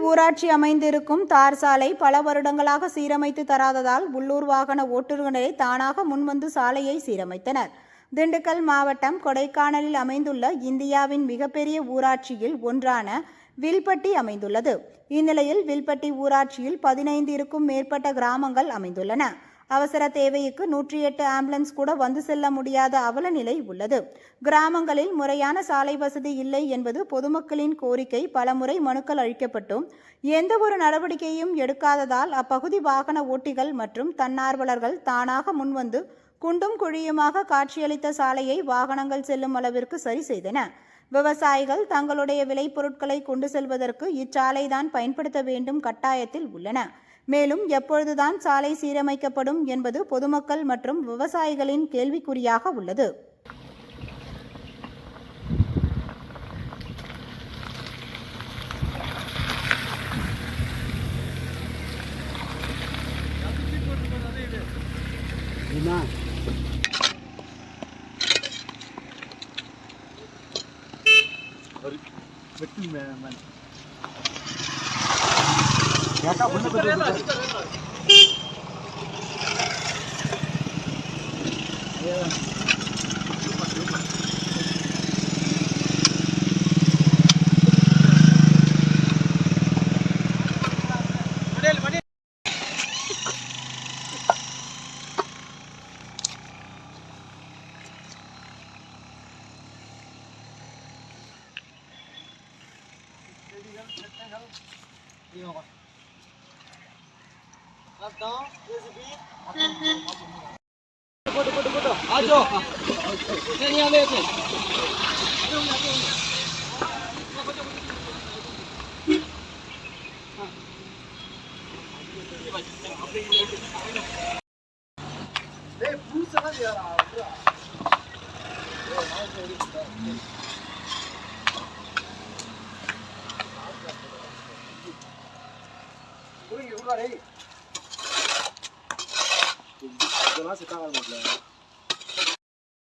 ஊராட்சி அமைந்திருக்கும் தார் சாலை பல வருடங்களாக சீரமைத்து தராததால் உள்ளூர் வாகன ஓட்டுநர்களே தானாக முன்வந்து சாலையை சீரமைத்தனர். திண்டுக்கல் மாவட்டம் கொடைக்கானலில் அமைந்துள்ள இந்தியாவின் மிகப்பெரிய ஊராட்சியில் ஒன்றான வில்பட்டி அமைந்துள்ளது. இந்நிலையில் வில்பட்டி ஊராட்சியில் பதினைந்து இருக்கும் மேற்பட்ட கிராமங்கள் அமைந்துள்ளன. அவசர தேவைக்கு நூற்றி எட்டு ஆம்புலன்ஸ் கூட வந்து செல்ல முடியாத அவல நிலை உள்ளது. கிராமங்களில் முறையான சாலை வசதி இல்லை என்பது பொதுமக்களின் கோரிக்கை. பலமுறை மனுக்கள் அளிக்கப்பட்டும் எந்த ஒரு நடவடிக்கையும் எடுக்காததால் அப்பகுதி வாகன ஓட்டிகள் மற்றும் தன்னார்வலர்கள் தானாக முன்வந்து குண்டும் குழியுமாக காட்சியளித்த சாலையை வாகனங்கள் செல்லும் அளவிற்கு சரி செய்தன. விவசாயிகள் தங்களுடைய விளைபொருட்களை கொண்டு செல்வதற்கு இச்சாலைதான் பயன்படுத்த வேண்டும் கட்டாயத்தில் உள்ளன. மேலும் எப்பொழுதுதான் சாலை சீரமைக்கப்படும் என்பது பொதுமக்கள் மற்றும் விவசாயிகளின் கேள்விக்குறியாக உள்ளது. வெட்டி மேன் Gracias. போட்டு போட்டு போட்டு ஆச்சோ சரியாவே புரியுங்க உள்ளாரே 我这干了么子？